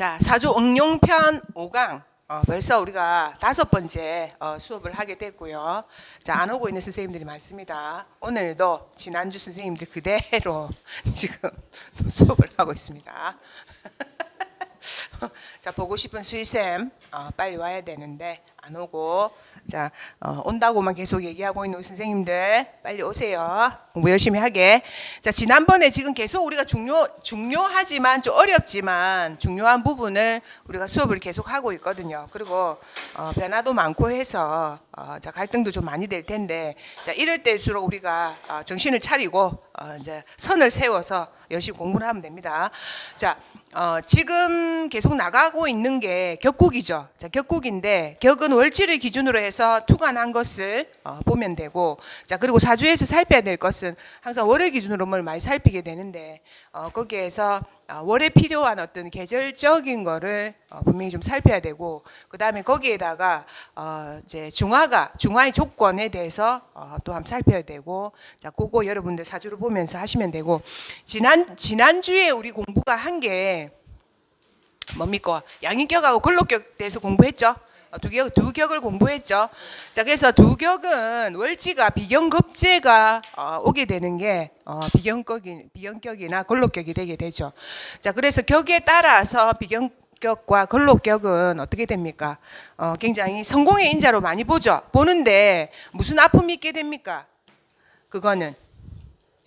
자, 사주 응용편 5강. 어, 벌써 우리가 다섯 번째 어, 수업을 하게 됐고요. 자, 안 오고 있는 선생님들이 많습니다. 오늘도 지난주 선생님들 그대로 지금 또 수업을 하고 있습니다. 자, 보고 싶은 수의쌤 어, 빨리 와야 되는데 안 오고 자, 어, 온다고만 계속 얘기하고 있는 우리 선생님들 빨리 오세요. 공부 열심히 하게. 자, 지난번에 지금 계속 우리가 중요 중요하지만 좀 어렵지만 중요한 부분을 우리가 수업을 계속 하고 있거든요. 그리고 어, 변화도 많고 해서 어, 자, 갈등도 좀 많이 될 텐데 자, 이럴 때일수록 우리가 어, 정신을 차리고 어, 이제 선을 세워서 열심히 공부를 하면 됩니다. 자, 어, 지금 계속 나가고 있는 게 격국이죠. 자, 격국인데 격은 월치를 기준으로 해서 투관한 것을 어, 보면 되고, 자 그리고 사주에서 살펴야 될 것은 항상 월을 기준으로 뭘 많이 살피게 되는데 어, 거기에서 어, 월에 필요한 어떤 계절적인 거를 어, 분명히 좀 살펴야 되고, 그 다음에 거기에다가 어, 이제 중화가 중화의 조건에 대해서 어, 또 한번 살펴야 되고, 자 그거 여러분들 사주를 보면서 하시면 되고, 지난 지난 주에 우리 공부가 한 게 뭡니까? 양인격하고 근록격 대해서 공부했죠. 어, 두 격, 두 격을 공부했죠. 자, 그래서 두 격은 월지가 비경급제가 어, 오게 되는 게 어, 비경격이, 비경격이나 근록격이 되게 되죠. 자, 그래서 격에 따라서 비경 격과 근록격은 어떻게 됩니까? 어, 굉장히 성공의 인자로 많이 보죠. 보는데 무슨 아픔이 있게 됩니까? 그거는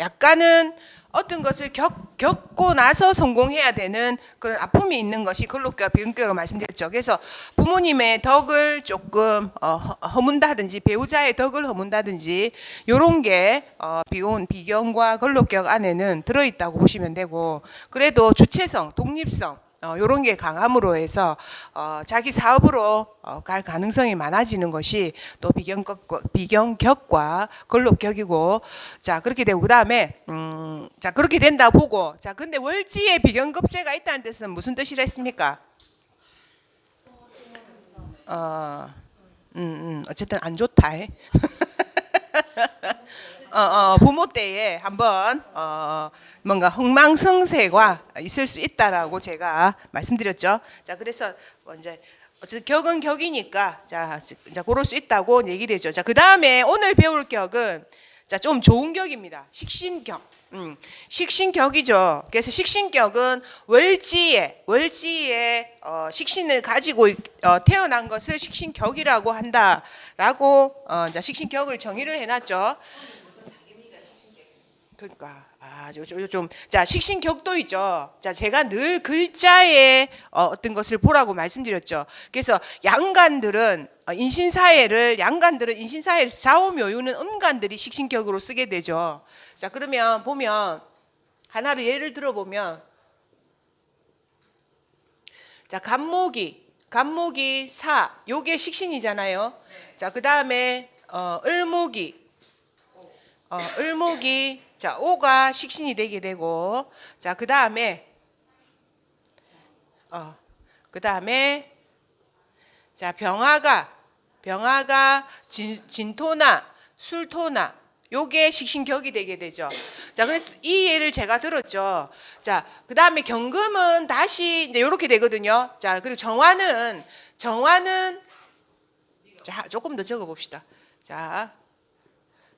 약간은 어떤 것을 겪, 겪고 나서 성공해야 되는 그런 아픔이 있는 것이 근록과 비근격을 말씀드렸죠. 그래서 부모님의 덕을 조금 어, 허- 허문다든지 배우자의 덕을 허문다든지 이런 게 어, 비온 비경과 근록격 안에는 들어있다고 보시면 되고 그래도 주체성, 독립성 어, 이런 게 강함으로 해서 어, 자기 사업으로 어, 갈 가능성이 많아지는 것이 또 비경격과, 비경격과 근록격이고 자 그렇게 되고 그 다음에 음, 자 그렇게 된다 보고 자 근데 월지에 비경급제가 있다는 뜻은 무슨 뜻이라 했습니까? 어, 음, 음, 어쨌든 안 좋다. 해. 어, 어, 부모 때에 한번 어, 뭔가 흥망성쇠가 있을 수 있다라고 제가 말씀드렸죠. 자, 그래서 뭐 이제 어쨌든 격은 격이니까 자, 자 고를 수 있다고 얘기되죠. 자, 그 다음에 오늘 배울 격은 자, 좀 좋은 격입니다. 식신격. 음, 식신격이죠. 그래서 식신격은 월지에 월지에 어, 식신을 가지고 있- 어, 태어난 것을 식신격이라고 한다라고 어, 자, 식신격을 정의를 해놨죠. 그러니까 아좀자 식신격도 있죠. 자 제가 늘 글자에 어, 어떤 것을 보라고 말씀드렸죠. 그래서 양간들은 어, 인신사회를 양간들은 인신사회를 좌우묘유는 음간들이 식신격으로 쓰게 되죠. 자 그러면 보면 하나로 예를 들어 보면 자 간목이 간목이 사 요게 식신이잖아요. 자 그 다음에 어, 을목이 어, 을목이 자 오가 식신이 되게 되고 자 그 다음에 어, 그 다음에 자 병화가 병화가 진, 진토나 술토나 요게 식신격이 되게 되죠. 자 그래서 이 예를 제가 들었죠. 자 그 다음에 경금은 다시 이제 요렇게 되거든요. 자 그리고 정화는 정화는 자 조금 더 적어 봅시다. 자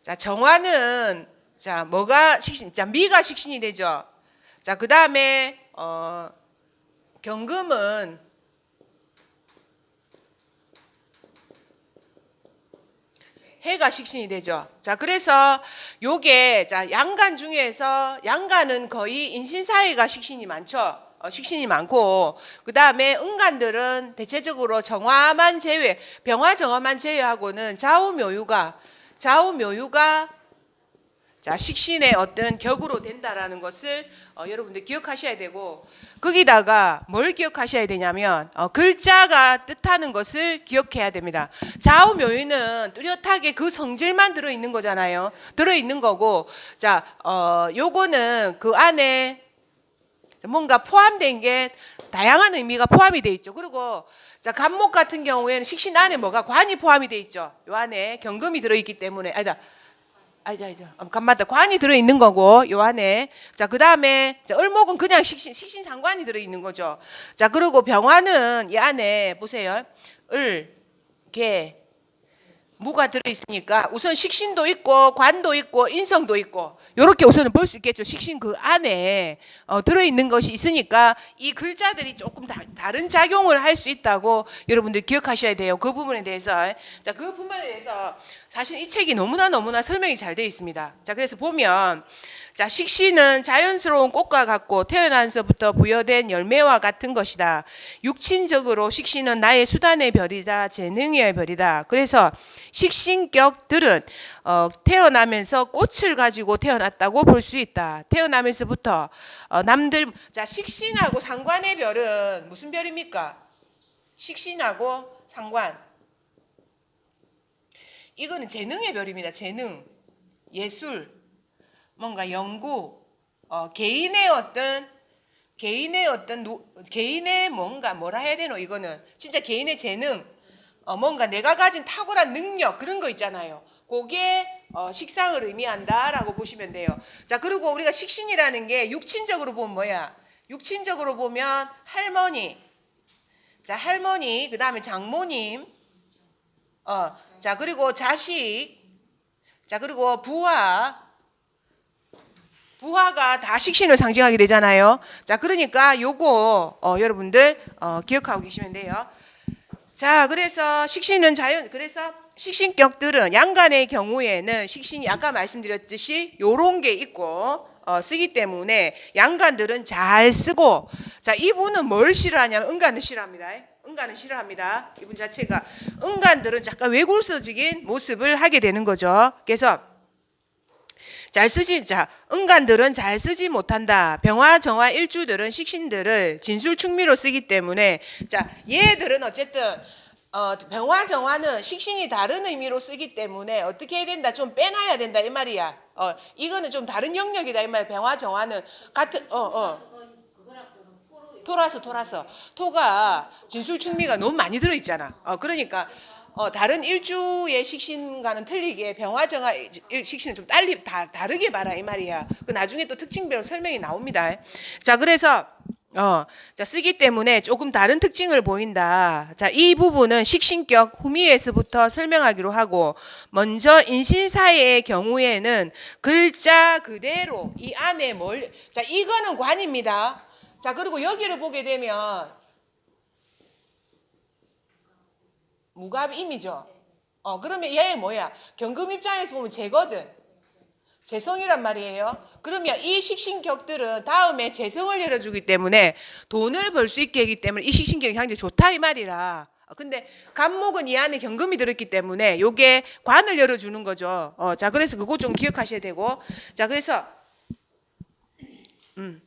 자, 정화는 자, 뭐가 식신? 자, 미가 식신이 되죠. 자, 그 다음에 어 경금은 해가 식신이 되죠. 자, 그래서 요게 자, 양간 중에서 양간은 거의 인신사회가 식신이 많죠. 어, 식신이 많고 그다음에 음간들은 대체적으로 정화만 제외, 병화 정화만 제외하고는 좌우묘유가 좌우묘유가 자 식신의 어떤 격으로 된다라는 것을 어, 여러분들 기억하셔야 되고 거기다가 뭘 기억하셔야 되냐면 어, 글자가 뜻하는 것을 기억해야 됩니다. 좌우묘유는 뚜렷하게 그 성질만 들어 있는 거잖아요. 들어 있는 거고 자 어, 요거는 그 안에 뭔가 포함된 게 다양한 의미가 포함이 돼 있죠. 그리고 자 간목 같은 경우에는 식신 안에 뭐가 관이 포함이 돼 있죠. 요 안에 경금이 들어 있기 때문에 아니다. 아니죠, 아니죠. 어, 간맞다. 관이 들어 있는 거고 요 안에. 자, 그다음에 자, 을목은 그냥 식신 식신 상관이 들어 있는 거죠. 자, 그리고 병화는 이 안에 보세요. 을, 개, 무가 들어 있으니까 우선 식신도 있고 관도 있고 인성도 있고 요렇게 우선은 볼 수 있겠죠. 식신 그 안에 어, 들어 있는 것이 있으니까 이 글자들이 조금 다, 다른 작용을 할 수 있다고 여러분들 기억하셔야 돼요. 그 부분에 대해서 자 그 부분에 대해서 사실 이 책이 너무나 너무나 설명이 잘 되어 있습니다. 자 그래서 보면 자 식신은 자연스러운 꽃과 같고 태어나서부터 부여된 열매와 같은 것이다. 육친적으로 식신은 나의 수단의 별이다, 재능의 별이다. 그래서 식신격들은 어, 태어나면서 꽃을 가지고 태어났다고 볼 수 있다. 태어나면서부터 어, 남들 자 식신하고 상관의 별은 무슨 별입니까? 식신하고 상관. 이거는 재능의 별입니다. 재능, 예술, 뭔가 연구, 어, 개인의 어떤 개인의 어떤 노, 개인의 뭔가 뭐라 해야 되노 이거는 진짜 개인의 재능, 어, 뭔가 내가 가진 탁월한 능력 그런 거 있잖아요. 그게 어, 식상을 의미한다라고 보시면 돼요. 자 그리고 우리가 식신이라는 게 육친적으로 보면 뭐야? 육친적으로 보면 할머니, 자 할머니 그 다음에 장모님, 어, 자 그리고 자식, 자 그리고 부하, 부하가 다 식신을 상징하게 되잖아요. 자, 그러니까 요거 어, 여러분들 어, 기억하고 계시면 돼요. 자, 그래서 식신은 자연 그래서 식신격들은 양간의 경우에는 식신이 아까 말씀드렸듯이 요런 게 있고 어, 쓰기 때문에 양간들은 잘 쓰고 자 이분은 뭘 싫어하냐면 은간을 싫어합니다. 은간은 싫어합니다. 이분 자체가 은간들은 약간 외골서적인 모습을 하게 되는 거죠. 그래서 잘 쓰지 자 은간들은 잘 쓰지 못한다. 병화 정화 일주들은 식신들을 진술 충미로 쓰기 때문에 자 얘들은 어쨌든 어, 병화 정화는 식신이 다른 의미로 쓰기 때문에 어떻게 해야 된다 좀 빼놔야 된다 이 말이야. 어 이거는 좀 다른 영역이다 이 말. 병화 정화는 같은 어 어. 토라서 토라서 토가 진술 충미가 너무 많이 들어 있잖아. 어 그러니까 어, 다른 일주의 식신과는 틀리게 병화정화 식신은 좀 딸리 다, 다르게 봐라 이 말이야. 그 나중에 또 특징별로 설명이 나옵니다. 자 그래서 어, 자 쓰기 때문에 조금 다른 특징을 보인다. 자 이 부분은 식신격 후미에서부터 설명하기로 하고 먼저 인신사의 경우에는 글자 그대로 이 안에 뭘, 자 이거는 관입니다. 자 그리고 여기를 보게 되면 무갑임이죠. 어 그러면 얘 뭐야? 경금 입장에서 보면 재거든. 재성이란 말이에요. 그러면 이 식신격들은 다음에 재성을 열어주기 때문에 돈을 벌 수 있게 하기 때문에 이 식신격이 굉장히 좋다 이 말이라. 어, 근데 간목은 이 안에 경금이 들었기 때문에 요게 관을 열어주는 거죠. 어, 자 그래서 그거 좀 기억하셔야 되고, 자 그래서 음.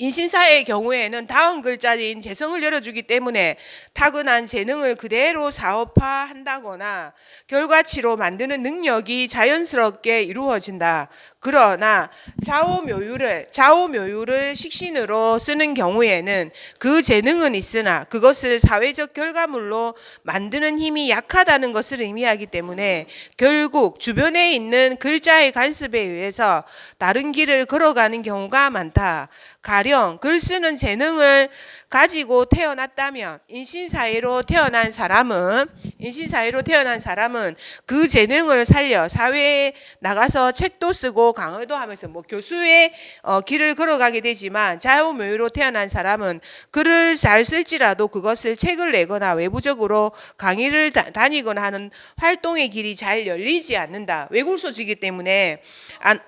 인신사의 경우에는 다음 글자인 재성을 열어주기 때문에 타고난 재능을 그대로 사업화한다거나 결과치로 만드는 능력이 자연스럽게 이루어진다. 그러나 좌우묘유를 좌우묘유를 식신으로 쓰는 경우에는 그 재능은 있으나 그것을 사회적 결과물로 만드는 힘이 약하다는 것을 의미하기 때문에 결국 주변에 있는 글자의 간섭에 의해서 다른 길을 걸어가는 경우가 많다. 가령 글 쓰는 재능을 가지고 태어났다면 인신사회로 태어난 사람은 인신사회로 태어난 사람은 그 재능을 살려 사회에 나가서 책도 쓰고 강의도 하면서 뭐 교수의 어, 길을 걸어가게 되지만 자유묘유로 태어난 사람은 글을 잘 쓸지라도 그것을 책을 내거나 외부적으로 강의를 다, 다니거나 하는 활동의 길이 잘 열리지 않는다. 외골소지기 때문에 안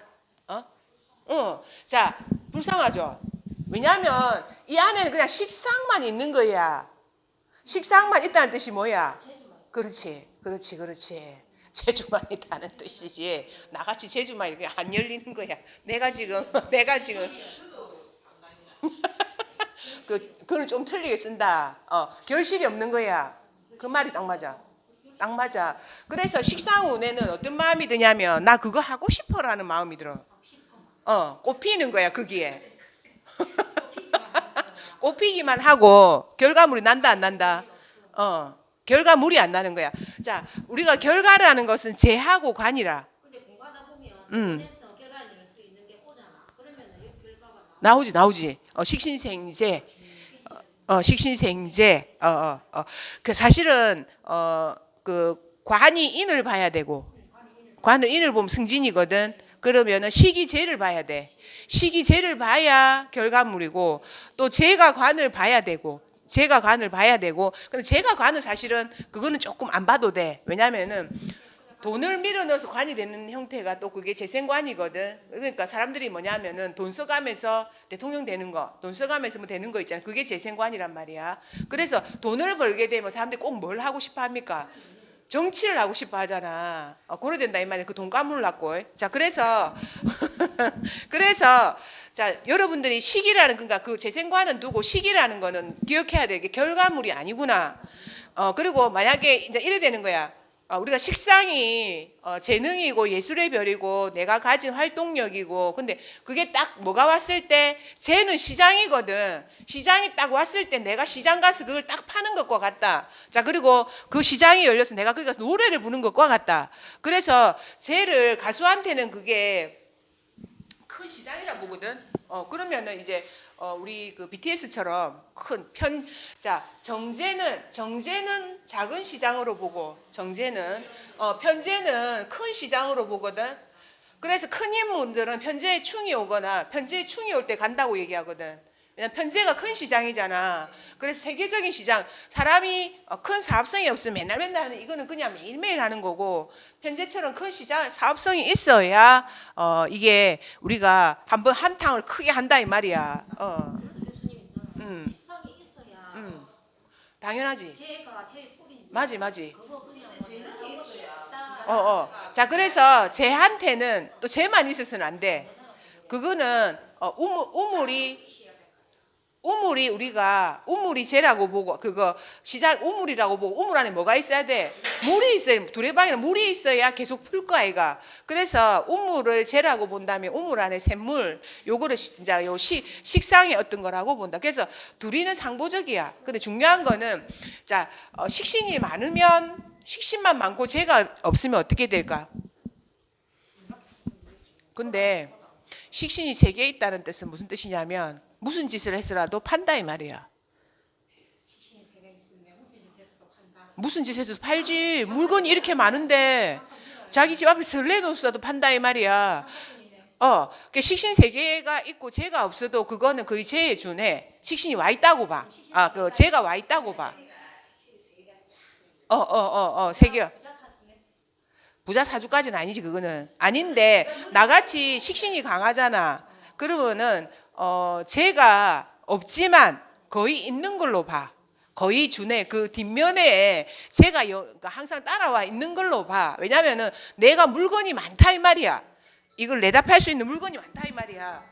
어? 어. 자, 불쌍하죠. 왜냐하면 이 안에는 그냥 식상만 있는 거야. 식상만 있다는 뜻이 뭐야? 그렇지, 그렇지, 그렇지. 재주만 있다는 뜻이지. 나같이 재주만 이렇게 안 열리는 거야. 내가 지금, 내가 지금. 그, 그걸 좀 틀리게 쓴다. 어, 결실이 없는 거야. 그 말이 딱 맞아. 딱 맞아. 그래서 식상 운에는 어떤 마음이 드냐면, 나 그거 하고 싶어라는 마음이 들어. 어, 꼽히는 거야, 거기에. 꼽히기만 하고 결과물이 난다 안 난다. 어. 결과물이 안 나는 거야. 자, 우리가 결과라는 것은 재하고 관이라. 근데 공부하다 음. 해서 결과를 수 있는 게 오잖아. 그러면은 이 결과가 나. 나오지 나오지. 어, 식신생제. 어, 어, 식신생제. 어, 어, 어. 그 사실은 어, 그 관이 인을 봐야 되고 관을 인을 보면 승진이거든. 그러면은 시기제를 봐야 돼. 시기제를 봐야 결과물이고 또 제가 관을 봐야 되고 제가 관을 봐야 되고 근데 제가 관은 사실은 그거는 조금 안 봐도 돼. 왜냐면은 돈을 밀어넣어서 관이 되는 형태가 또 그게 재생관이거든. 그러니까 사람들이 뭐냐면은 돈 써가면서 대통령 되는 거, 돈 써가면서 뭐 되는 거 있잖아. 그게 재생관이란 말이야. 그래서 돈을 벌게 되면 사람들이 꼭 뭘 하고 싶어 합니까? 정치를 하고 싶어 하잖아. 어, 고려 된다 이 말이야. 그돈 까물라고. 자, 그래서 그래서 자, 여러분들이 시기라는 그러니까 그 재생관은 두고 시기라는 거는 기억해야 될 게 결과물이 아니구나. 어, 그리고 만약에 이제 이래 되는 거야. 어, 우리가 식상이 어, 재능이고 예술의 별이고 내가 가진 활동력이고 근데 그게 딱 뭐가 왔을 때? 쟤는 시장이거든. 시장이 딱 왔을 때 내가 시장 가서 그걸 딱 파는 것과 같다. 자 그리고 그 시장이 열려서 내가 거기 가서 노래를 부르는 것과 같다. 그래서 쟤를 가수한테는 그게 큰 시장이라 보거든. 어 그러면은 이제 어 우리 그 BTS처럼 큰 편 자 정제는 정제는 작은 시장으로 보고 정제는 어 편제는 큰 시장으로 보거든. 그래서 큰 인물들은 편제에 충이 오거나 편제에 충이 올 때 간다고 얘기하거든. 왜냐면 편제가 큰 시장이잖아. 그래서 세계적인 시장 사람이 어, 큰 사업성이 없으면 맨날 맨날 하는 이거는 그냥 매일매일 하는 거고 편제처럼 큰 시장 사업성이 있어야 어 이게 우리가 한번 한탕을 크게 한다 이 말이야. 어. 음. 음. 당연하지. 맞지 맞지. 어 어. 자 그래서 쟤한테는 또 쟤만 있어서는 안 돼. 그거는 어 우물 우물이 우물이 우리가 우물이 쟤라고 보고 그거 시장 우물이라고 보고 우물 안에 뭐가 있어야 돼? 물이 있어야 두레방에는 물이 있어야 계속 풀 거 아이가. 그래서 우물을 쟤라고 본다면 우물 안에 샘물 요거를 시- 이제 요 시, 식상의 어떤 거라고 본다. 그래서 둘이는 상보적이야. 근데 중요한 거는 자 어, 식신이 많으면 식신만 많고 쟤가 없으면 어떻게 될까? 근데 식신이 세 개 있다는 뜻은 무슨 뜻이냐면 무슨 짓을 했으라도 판다 이 말이야. 무슨 짓 해서도 팔지. 물건이 이렇게 많은데 자기 집 앞에 설레 놓수라도 판다 이 말이야. 어, 그 식신 세 개가 있고 죄가 없어도 그거는 거의 죄에 준해. 식신이 와 있다고 봐. 아, 그 죄가 와 있다고 봐. 어, 어, 어, 어, 세 개. 부자 사주까지는 아니지 그거는 아닌데 나같이 식신이 강하잖아. 그러면은 어 죄가 없지만 거의 있는 걸로 봐. 거의 준해 그 뒷면에 제가 여, 그러니까 항상 따라와 있는 걸로 봐. 왜냐면은 내가 물건이 많다 이 말이야. 이걸 내다 팔 수 있는 물건이 많다 이 말이야.